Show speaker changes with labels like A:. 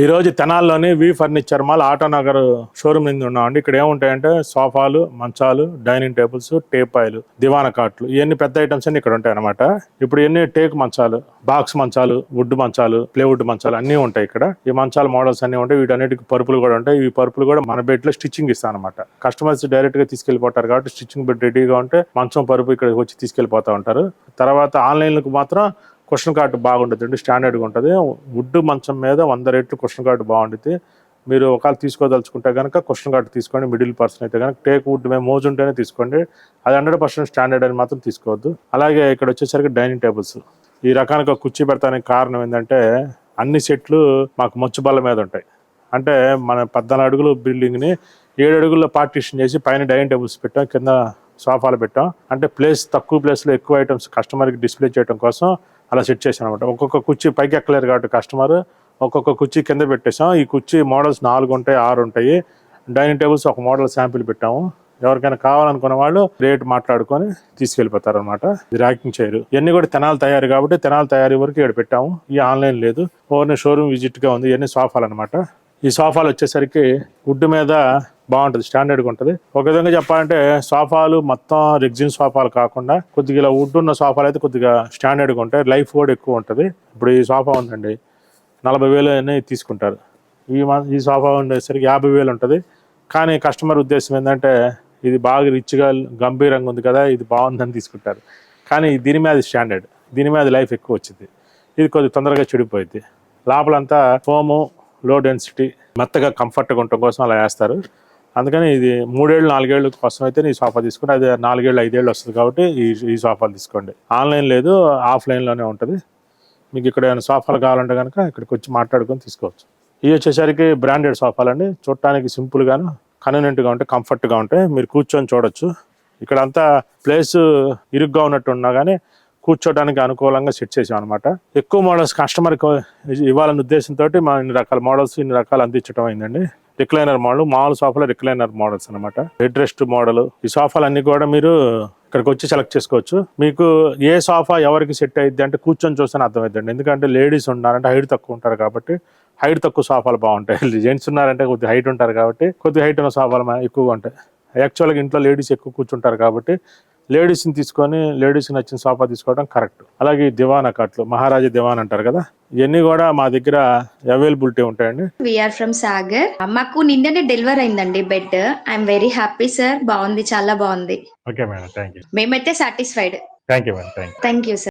A: ఈ రోజు తెనాల్లోని V furniture mall auto Nagar showroom నుంచి ఉన్నామండి. ఇక్కడ ఏముంటాయంటే సోఫాలు మంచాలు డైనింగ్ టేబుల్స్ టేపాయిలు దివాన కాట్లు ఇవన్నీ పెద్ద ఐటమ్స్ అన్ని ఇక్కడ ఉంటాయి అనమాట ఇప్పుడు ఎన్ని టేక్ మంచాలు బాక్స్ మంచాలు వుడ్ మంచాలు ప్లేవుడ్ మంచాలు అన్నీ ఉంటాయి ఇక్కడ. ఈ మంచాల మోడల్స్ అన్ని ఉంటాయి. వీటన్నిటికి పరుపులు కూడా ఉంటాయి. ఈ పరుపులు కూడా మన బెడ్లో స్టిచ్చింగ్ ఇస్తాను అనమాట కస్టమర్స్ డైరెక్ట్గా తీసుకెళ్ళిపోతారు కాబట్టి స్టిచ్చింగ్ బెడ్ రెడీగా ఉంటే మంచం పరుపు ఇక్కడ వచ్చి తీసుకెళ్ళిపోతా ఉంటారు. తర్వాత ఆన్లైన్లకు మాత్రం క్వశ్చన్ కార్డు బాగుంటుంది అండి స్టాండర్డ్గా ఉంటుంది. వుడ్ మంచం మీద వంద రేట్లు క్వశ్చన్ కార్డు బాగుంటుంది మీరు ఒకవేళ తీసుకోదలుచుకుంటే కనుక క్వశ్చన్ కార్డు తీసుకోండి మిడిల్ పర్సన్ అయితే కనుక టేక్ వుడ్ మేము మోజు ఉంటేనే తీసుకోండి. అది హండ్రెడ్ పర్సెంట్ స్టాండర్డ్ అని మాత్రం తీసుకోవద్దు. అలాగే ఇక్కడ వచ్చేసరికి డైనింగ్ టేబుల్స్. ఈ రకానికి కుర్చీ పెడతానికి కారణం ఏంటంటే అన్ని సెట్లు మాకు మంచు బల్ల మీద ఉంటాయి. అంటే మన పద్నాలుగు అడుగులు బిల్డింగ్ని ఏడు అడుగుల్లో పార్టీషన్ చేసి పైన డైనింగ్ టేబుల్స్ పెట్టాం. కింద సోఫాలు పెట్టాం. అంటే ప్లేస్ తక్కువ ప్లేస్లో ఎక్కువ ఐటమ్స్ కస్టమర్కి డిస్ప్లే చేయడం కోసం అలా సెట్ చేసాం అనమాట ఒక్కొక్క కుర్చీ పైకి ఎక్కలేరు కాబట్టి కస్టమర్ ఒక్కొక్క కుర్చీ కింద పెట్టేసాం ఈ కుర్చీ మోడల్స్ నాలుగు ఉంటాయి ఆరు ఉంటాయి. డైనింగ్ టేబుల్స్ ఒక మోడల్ శాంపిల్ పెట్టాము. ఎవరికైనా కావాలనుకున్న వాళ్ళు రేట్ మాట్లాడుకొని తీసుకెళ్ళిపోతారు అనమాట ఇది ర్యాకింగ్ చేయరు ఇవన్నీ కూడా తెనాలు తయారు కాబట్టి తెనాలు తయారీ వరకు ఇక్కడ పెట్టాము. ఈ ఆన్లైన్ లేదు. ఓన్లీ షోరూమ్ విజిట్గా ఉంది. ఇవన్నీ సోఫాలు అనమాట ఈ సోఫాలు వచ్చేసరికి వుడ్ మీద బాగుంటుంది స్టాండర్డ్గా ఉంటుంది. ఒక విధంగా చెప్పాలంటే సోఫాలు మొత్తం రెగ్జిన్ సోఫాలు కాకుండా కొద్దిగా ఇలా వుడ్ ఉన్న సోఫాలు అయితే కొద్దిగా స్టాండర్డ్గా ఉంటాయి. లైఫ్ కూడా ఎక్కువ ఉంటుంది. ఇప్పుడు ఈ సోఫా ఉందండి నలభై వేలు అని తీసుకుంటారు. ఈ ఈ సోఫా ఉండేసరికి యాభై వేలు ఉంటుంది. కానీ కస్టమర్ ఉద్దేశం ఏంటంటే ఇది బాగా రిచ్గా గంభీరంగా ఉంది కదా ఇది బాగుందని తీసుకుంటారు. కానీ దీని మీద స్టాండర్డ్ దీని మీద లైఫ్ ఎక్కువ వచ్చింది. ఇది కొద్దిగా తొందరగా చెడిపోయింది. లోపలంతా ఫోము లో డెన్సిటీ మెత్తగా కంఫర్ట్గా ఉండటం కోసం అలా వేస్తారు. అందుకని ఇది మూడేళ్ళు నాలుగేళ్ళు కోసం అయితే ఈ సోఫా తీసుకుంటే అది నాలుగేళ్ళు ఐదేళ్ళు వస్తుంది కాబట్టి ఈ ఈ సోఫాలు తీసుకోండి. ఆన్లైన్ లేదు ఆఫ్లైన్లోనే ఉంటుంది. మీకు ఇక్కడ ఏమైనా సోఫాలు కావాలంటే కనుక ఇక్కడికి వచ్చి మాట్లాడుకొని తీసుకోవచ్చు. ఇవి వచ్చేసరికి బ్రాండెడ్ సోఫాలు అండి. చూడటానికి సింపుల్గాను కన్వీనియంట్గా ఉంటాయి కంఫర్ట్గా ఉంటాయి మీరు కూర్చొని చూడొచ్చు. ఇక్కడ అంతా ప్లేస్ ఇరుగ్గా ఉన్నట్టు ఉన్నా కానీ కూర్చోడానికి అనుకూలంగా సెట్ చేసాం అనమాట ఎక్కువ మోడల్స్ కస్టమర్కి ఇవ్వాలనే ఉద్దేశంతో మా ఇన్ని రకాల మోడల్స్ ఇన్ని రకాలు అందించడం అయిందండి. రిక్లైనర్ మోడల్ మామూలు సోఫాలో రిక్లైనర్ మోడల్స్ అనమాట హెడ్ రెస్ట్ మోడల్. ఈ సోఫాలు అన్ని కూడా మీరు ఇక్కడికి వచ్చి సెలెక్ట్ చేసుకోవచ్చు. మీకు ఏ సోఫా ఎవరికి సెట్ అయ్యింది అంటే కూర్చొని చూస్తే అర్థమవుతుంది ఎందుకంటే లేడీస్ ఉన్నారంటే హైట్ తక్కువ ఉంటారు కాబట్టి హైట్ తక్కువ సోఫాలు బాగుంటాయి. జెంట్స్ ఉన్నారంటే కొద్దిగా హైట్ ఉంటారు కాబట్టి కొద్దిగా హైట్ ఉన్న సోఫాలు ఎక్కువగా ఉంటాయి. యాక్చువల్గా ఇంట్లో లేడీస్ ఎక్కువ కూర్చుంటారు కాబట్టి లేడీస్ని తీసుకొని లేడీస్కి నచ్చిన సోఫా తీసుకోవడం కరెక్ట్. అలాగే దివాన్ కట్లు మహారాజా దివాన్ అంటారు కదా ఇవన్నీ కూడా మా దగ్గర అవైలబిలిటీ ఉంటాయండి.
B: వీఆర్ ఫ్రమ్ సాగర్ మాకు నిన్ననే డెలివర్ అయిందండి bed I'm very happy sir బాగుంది చాలా బాగుంది.
A: ఓకే మేడం థ్యాంక్ యూ
B: మేమైతే satisfied
A: thank you madam thank you
B: thank you sir